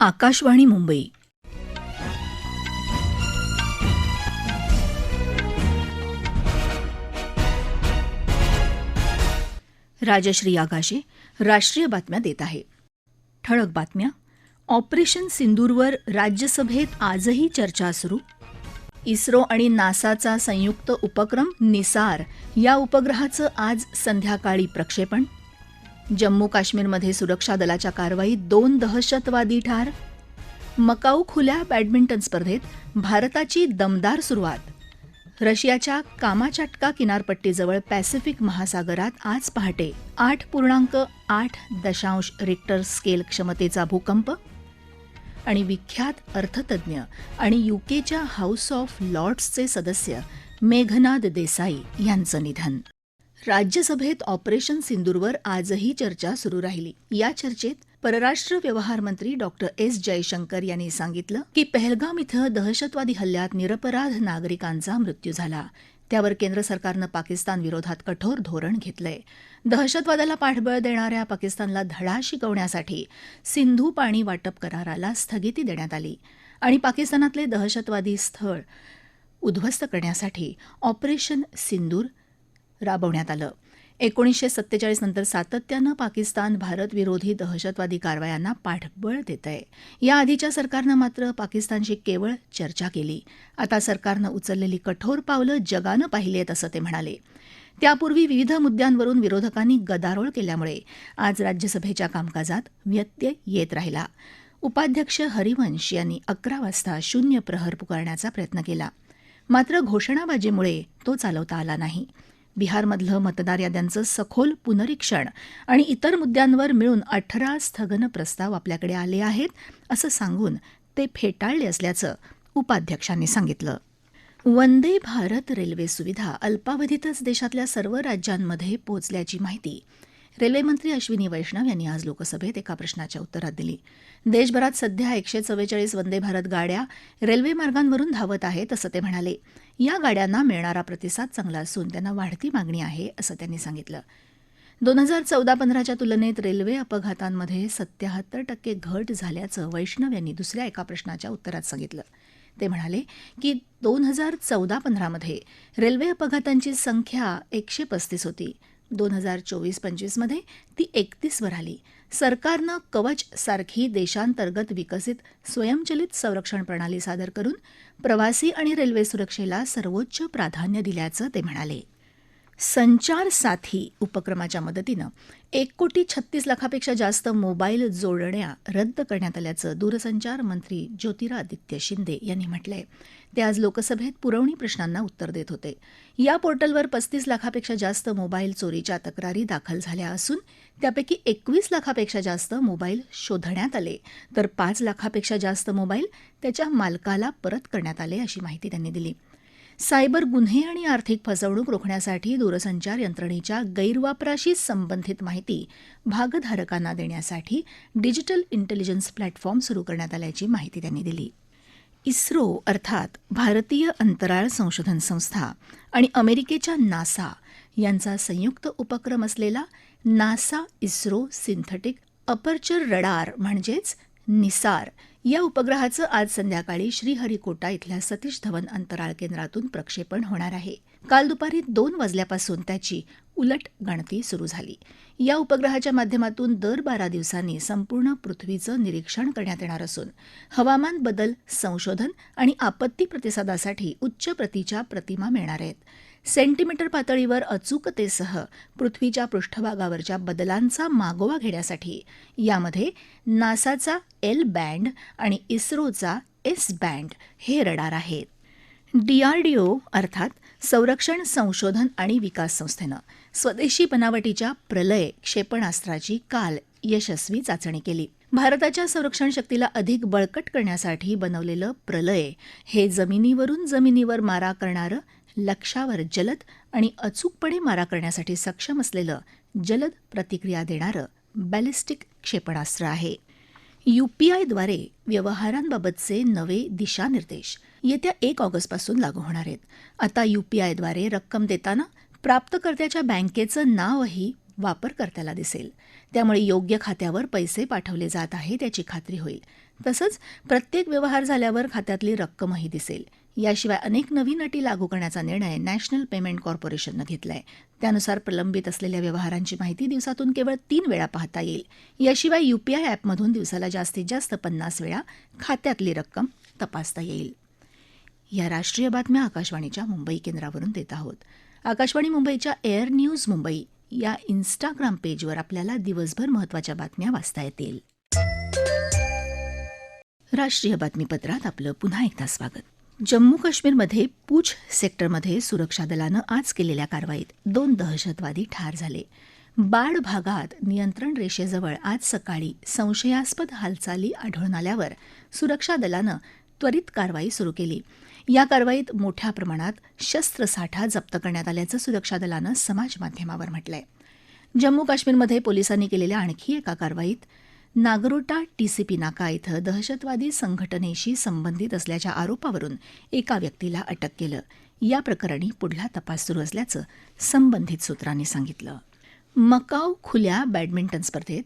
आकाशवाणी मुंबई. राजश्री आगाशे राष्ट्रीय बातम्या देत आहे. ठळक बातम्या. ऑपरेशन सिंदूरवर राज्यसभेत आजही चर्चा सुरू. इस्रो आणि नासाचा संयुक्त उपक्रम निसार. या उपग्रहाचं आज संध्याकाळी प्रक्षेपण. जम्मू काश्मीरमध्ये सुरक्षा दलाच्या कारवाईत दोन दहशतवादी ठार मकाऊ खुल्या बॅडमिंटन स्पर्धेत भारताची दमदार सुरुवात. रशियाच्या कामाचाटका किनारपट्टीजवळ पॅसिफिक महासागरात आज पहाटे आठ पूर्णांक आठ दशांश रिक्टर स्केल क्षमतेचा भूकंप आणि विख्यात अर्थतज्ञ आणि युकेच्या हाऊस ऑफ लॉर्ड्सचे सदस्य मेघनाद देसाई यांचं निधन. राज्यसभेत ऑपरेशन सिंदूरवर आजही चर्चा सुरू राहिली. या चर्चेत परराष्ट्र व्यवहार मंत्री डॉक्टर एस. जयशंकर यांनी सांगितलं की पहलगाम इथं दहशतवादी हल्ल्यात निरपराध नागरिकांचा मृत्यू झाला. त्यावर केंद्र सरकारनं पाकिस्तान विरोधात कठोर धोरण घेतलंय. दहशतवादाला पाठबळ देणाऱ्या पाकिस्तानला धडा शिकवण्यासाठी सिंधू पाणी वाटप कराराला स्थगिती देण्यात आली आणि पाकिस्तानातले दहशतवादी स्थळ उद्ध्वस्त करण्यासाठी ऑपरेशन सिंदूर राबवण्यात आलं. एकोणीसशे सत्तेचाळीस नंतर सातत्यानं पाकिस्तान भारत विरोधी दहशतवादी कारवायांना पाठबळ देत आहे या आधीच्या सरकारनं मात्र पाकिस्तानशी केवळ चर्चा केली. आता सरकारनं उचललेली कठोर पावलं जगानं पाहिली आहेत असं ते म्हणाले. त्यापूर्वी विविध मुद्द्यांवरून विरोधकांनी गदारोळ केल्यामुळे आज राज्यसभेच्या कामकाजात व्यत्यय येत राहिला. उपाध्यक्ष हरिवंश यांनी अकरा वाजता शून्य प्रहर पुकारण्याचा प्रयत्न केला. मात्र घोषणाबाजीमुळे तो चालवता आला नाही. बिहारमधलं मतदार याद्यांचं सखोल पुनरीक्षण आणि इतर मुद्द्यांवर मिळून अठरा स्थगन प्रस्ताव आपल्याकडे आले आहेत असं सांगून ते फेटाळले असल्याचं उपाध्यक्षांनी सांगितलं. वंदे भारत रेल्वे सुविधा अल्पावधीतच देशातल्या सर्व राज्यांमध्ये पोहोचल्याची माहिती रेल्वेमंत्री अश्विनी वैष्णव यांनी आज लोकसभेत एका प्रश्नाच्या उत्तरात दिली. देशभरात सध्या एकशे चव्वेचाळीस वंदे भारत गाड्या रेल्वे मार्गांवरून धावत आहेत असं ते म्हणाले. या गाड्यांना मिळणारा प्रतिसाद चांगला असून त्यांना वाढती मागणी आहे असं त्यांनी सांगितलं. दोन हजार चौदा पंधराच्या तुलनेत रेल्वे अपघातांमध्ये सत्याहत्तर टक्के घट झाल्याचं वैष्णव यांनी दुसऱ्या एका प्रश्नाच्या उत्तरात सांगितलं. ते म्हणाले की दोन हजार चौदा पंधरामध्ये रेल्वे अपघातांची संख्या एकशे पस्तीस होती. दोन हजार चोवीस पंचवीसमध्ये ती एकतीसवर आली. सरकारनं कवच सारखी देशांतर्गत विकसित स्वयंचलित संरक्षण प्रणाली सादर करून प्रवासी आणि रेल्वे सुरक्षेला सर्वोच्च प्राधान्य दिल्याचं ते म्हणाले. संचार साथी उपक्रमाच्या मदतीनं एक कोटी छत्तीस लाखापेक्षा जास्त मोबाईल जोडण्या रद्द करण्यात आल्याचं दूरसंचार मंत्री ज्योतिरादित्य शिंदे यांनी म्हटलंय. ते आज लोकसभेत पुरवणी प्रश्नांना उत्तर देत होते. या पोर्टलवर पस्तीस लाखापेक्षा जास्त मोबाईल चोरीच्या तक्रारी दाखल झाल्या असून त्यापैकी एकवीस लाखापेक्षा जास्त मोबाईल शोधण्यात आले. तर पाच लाखापेक्षा जास्त मोबाईल त्याच्या मालकाला परत करण्यात आले अशी माहिती त्यांनी दिली. सायबर गुन्हे आणि आर्थिक फसवणूक रोखण्यासाठी दूरसंचार यंत्रणेच्या गैरवापराशी संबंधित माहिती भागधारकांना देण्यासाठी डिजिटल इंटेलिजन्स प्लॅटफॉर्म सुरू करण्यात आल्याची माहिती त्यांनी दिली. इस्रो अर्थात भारतीय अंतराळ संशोधन संस्था आणि अमेरिकेच्या नासा यांचा संयुक्त उपक्रम असलेला NASA ISRO synthetic aperture radar म्हणजेच निसार या उपग्रहाचं आज संध्याकाळी श्रीहरिकोटा इथल्या सतीश धवन अंतराळ केंद्रातून प्रक्षेपण होणार आहे. काल दुपारी दोन वाजल्यापासून त्याची उलट गणती सुरू झाली. या उपग्रहाच्या माध्यमातून दर बारा दिवसांनी संपूर्ण पृथ्वीचं निरीक्षण करण्यात येणार असून हवामान बदल संशोधन आणि आपत्ती प्रतिसादासाठी उच्च प्रतीच्या प्रतिमा मिळणार आहेत. सेंटीमीटर पातळीवर अचूकतेसह पृथ्वीच्या पृष्ठभागावरच्या बदलांचा मागोवा घेण्यासाठी. यामध्ये नासाचा एल बँड आणि इस्रोचा एस बँड हे रडार आहेत. डीआरडीओ अर्थात संरक्षण संशोधन आणि विकास संस्थेनं स्वदेशी बनावटीच्या प्रलय क्षेपणास्त्राची काल यशस्वी चाचणी केली. भारताच्या संरक्षण शक्तीला अधिक बळकट करण्यासाठी बनवलेलं प्रलय हे जमिनीवरून जमिनीवर मारा करणारं लक्षावर जलद आणि अचूकपणे मारा करण्यासाठी सक्षम असलेलं जलद प्रतिक्रिया देणारं बॅलिस्टिक क्षेपणास्त्र आहे. यूपीआयद्वारे व्यवहारांबाबतचे नवे दिशानिर्देश येत्या एक ऑगस्टपासून लागू होणार आहेत. आता यूपीआयद्वारे रक्कम देताना प्राप्तकर्त्याच्या बँकेचं नावही वापरकर्त्याला दिसेल. त्यामुळे योग्य खात्यावर पैसे पाठवले जात आहेत याची खात्री होईल. तसंच प्रत्येक व्यवहार झाल्यावर खात्यातली रक्कमही दिसेल. याशिवाय अनेक नवीन अटी लागू करण्याचा निर्णय नॅशनल पेमेंट कॉर्पोरेशननं घेतलाय. त्यानुसार प्रलंबित असलेल्या व्यवहारांची माहिती दिवसातून केवळ तीन वेळा पाहता येईल. याशिवाय यूपीआय ॲपमधून दिवसाला जास्तीत जास्त पन्नास वेळा खात्यातली रक्कम तपासता येईल. या राष्ट्रीय बातम्या आकाशवाणीच्या मुंबई केंद्रावरून देत आहोत. आकाशवाणी मुंबईच्या एअर न्यूज मुंबई या इन्स्टाग्राम पेजवर आपल्याला दिवसभर महत्त्वाच्या बातम्या वाचता येतील. राष्ट्रीय बातमीपत्रात आपलं पुन्हा एकदा स्वागत. जम्मू काश्मीरमध्ये पूछ सेक्टरमध्ये सुरक्षा दलानं आज केलेल्या कारवाईत दोन दहशतवादी ठार झाले. बाड भागात नियंत्रण रेषेजवळ आज सकाळी संशयास्पद हालचाली आढळून आल्यावर सुरक्षा दलानं त्वरित कारवाई सुरू केली. या कारवाईत मोठ्या प्रमाणात शस्त्रसाठा जप्त करण्यात आल्याचं सुरक्षा दलानं समाजमाध्यमावर म्हटलंय. जम्मू काश्मीरमध्ये पोलिसांनी केलेल्या आणखी एका कारवाईत नागरोटा टीसीपी नाका इथं दहशतवादी संघटनेशी संबंधित असल्याच्या आरोपावरून एका व्यक्तीला अटक केलं. या प्रकरणी पुढला तपास सुरू असल्याचं संबंधित सूत्रांनी सांगितलं. मकाऊ खुल्या बॅडमिंटन स्पर्धेत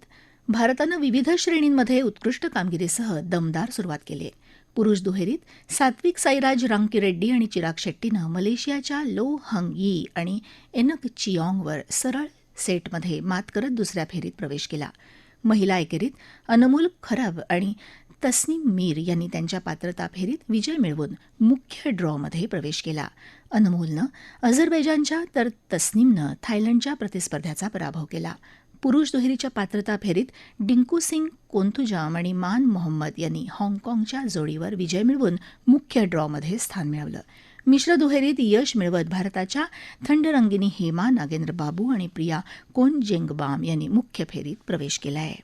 भारतानं विविध श्रेणींमध्ये उत्कृष्ट कामगिरीसह दमदार सुरुवात केली. पुरुष दुहेरीत सात्विक साईराज रांकीरेड्डी आणि चिराग शेट्टीनं मलेशियाच्या लो हंग यी आणि एनक चियाँगवर सरळ सेटमध्ये मात करत दुसऱ्या फेरीत प्रवेश केला. महिला एकेरीत अनमोल खराब आणि तस्नीम मीर यांनी त्यांच्या पात्रता फेरीत विजय मिळवून मुख्य ड्रॉमध्ये प्रवेश केला. अनमोलनं अझरबैजानच्या तर तस्नीमनं थायलंडच्या प्रतिस्पर्ध्याचा पराभव केला. पुरुष दुहेरीच्या पात्रता फेरीत डिंकू सिंग कोंतुजाम आणि मान मोहम्मद यांनी हाँगकाँगच्या जोडीवर विजय मिळवून मुख्य ड्रॉमध्ये स्थान मिळवलं. मिश्र दुहेरीत यश मिळवत भारताच्या थंडरंगिनी हेमा नागेंद्र बाबू आणि प्रिया कोनजेंगबाम यांनी मुख्य फेरीत प्रवेश केला आहे.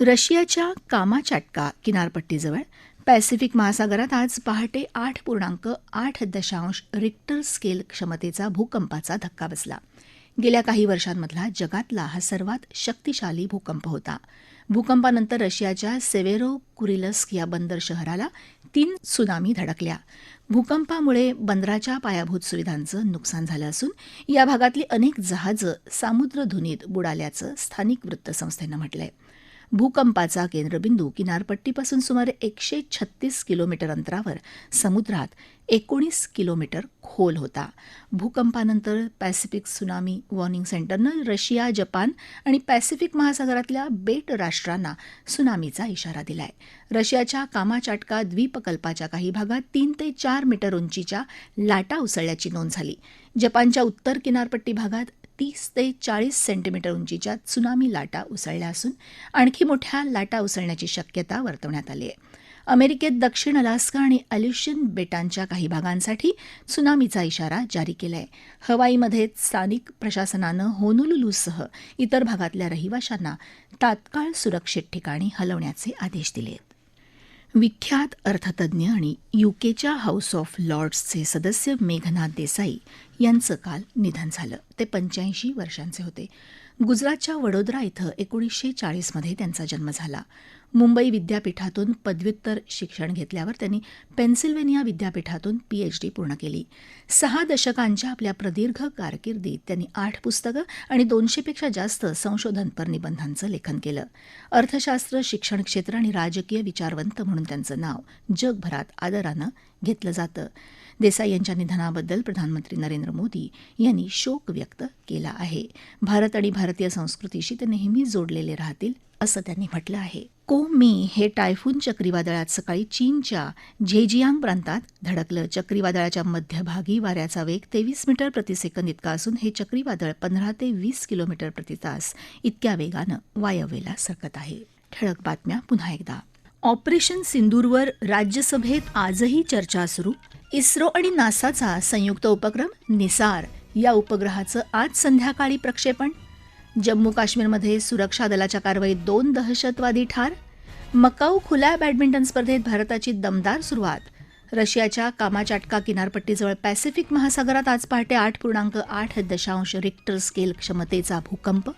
रशियाच्या कामाचाटका किनारपट्टीजवळ पॅसिफिक महासागरात आज पहाटे आठ पूर्णांक आठ दशांश रिक्टर स्केल क्षमतेचा भूकंपाचा धक्का बसला. गेल्या काही वर्षांमधला जगातला हा सर्वात शक्तिशाली भूकंप होता. भूकंपानंतर रशियाच्या सेवेरो कुरिलस्क या बंदर शहराला तीन सुनामी धडकल्या. भूकंपामुळे बंदराच्या पायाभूत सुविधांचं नुकसान झालं असून या भागातली अनेक जहाजं सामुद्रधुनीत बुडाल्याचं स्थानिक वृत्तसंस्थेनं म्हटलं आहे भूकंपाचा केंद्रबिंदू किनारपट्टीपासून सुमारे एकशे छत्तीस किलोमीटर अंतरावर समुद्रात एकोणीस किलोमीटर खोल होता. भूकंपानंतर पॅसिफिक सुनामी वॉर्निंग सेंटरनं रशिया जपान आणि पॅसिफिक महासागरातल्या बेट राष्ट्रांना सुनामीचा इशारा दिलाय. रशियाच्या कामाचाटका द्वीपकल्पाच्या काही भागात तीन ते चार मीटर उंचीच्या लाटा उसळल्याची नोंद झाली. जपानच्या उत्तर किनारपट्टी भागात तीस ते चाळीस सेंटीमीटर उंचीच्या त्सुनामी लाटा उसळल्या असून आणखी मोठ्या लाटा उसळण्याची शक्यता वर्तवण्यात आली आहे. अमेरिकेत दक्षिण अलास्का आणि अल्युशियन बेटांच्या काही भागांसाठी त्सुनामीचा इशारा जारी केला आहे हवाईमध्ये स्थानिक प्रशासनानं होनुलुलूसह इतर भागातल्या रहिवाशांना तात्काळ सुरक्षित ठिकाणी हलवण्याचे आदेश दिले आहेत विख्यात अर्थतज्ञ आणि युकेच्या हाऊस ऑफ लॉर्ड्सचे सदस्य मेघनाथ देसाई यांचं काल निधन झालं. ते पंच्याऐंशी वर्षांचे होते. गुजरातच्या वडोदरा इथं एकोणीसशे चाळीसमध्ये त्यांचा जन्म झाला. मुंबई विद्यापीठातून पदव्युत्तर शिक्षण घेतल्यावर त्यांनी पेन्सिल्वेनिया विद्यापीठातून पीएचडी पूर्ण केली. सहा दशकांच्या आपल्या प्रदीर्घ कारकिर्दीत त्यांनी आठ पुस्तकं आणि दोनशेपेक्षा जास्त संशोधनपर निबंधांचं लेखन केलं. अर्थशास्त्र शिक्षण क्षेत्र आणि राजकीय विचारवंत म्हणून त्यांचं नाव जगभरात आदरानं घेतलं जातं. देसाई यांच्या निधनाबद्दल प्रधानमंत्री नरेंद्र मोदी यांनी शोक व्यक्त केला आहे. भारत आणि भारतीय संस्कृतीशी ते नेहमी जोडलेले राहतील असं त्यांनी म्हटलं आहे. को मी हे टायफून चक्रीवादळात सकाळी चीनच्या झेजियांग प्रांतात धडकलं. चक्रीवादळाच्या मध्यभागी वाऱ्याचा वेग तेवीस मीटर प्रतिसेकंद इतका असून हे चक्रीवादळ पंधरा ते वीस किलोमीटर प्रति तास इतक्या वेगानं वायव्येला सरकत आहे. ठळक बातम्या पुन्हा एकदा. ऑपरेशन सिंदूरवर राज्यसभेत आजही चर्चा सुरू? इस्रो आणि नासाचा संयुक्त उपक्रम निसार या उपग्रहाचं आज संध्याकाळी प्रक्षेपण. जम्मू काश्मीरमध्ये सुरक्षा दलाच्या कारवाईत दोन दहशतवादी ठार. मकाऊ खुल्या बॅडमिंटन स्पर्धेत भारताची दमदार सुरुवात. रशियाच्या कामाचाटका किनारपट्टीजवळ पॅसिफिक महासागरात आज पहाटे आठ पूर्णांक आठ दशांश रिक्टर स्केल क्षमतेचा भूकंप.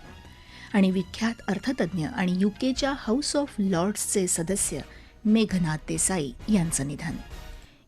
आणि विख्यात अर्थतज्ञ आणि युकेच्या हाऊस ऑफ लॉर्ड्सचे सदस्य मेघनाथ देसाई यांचं निधन.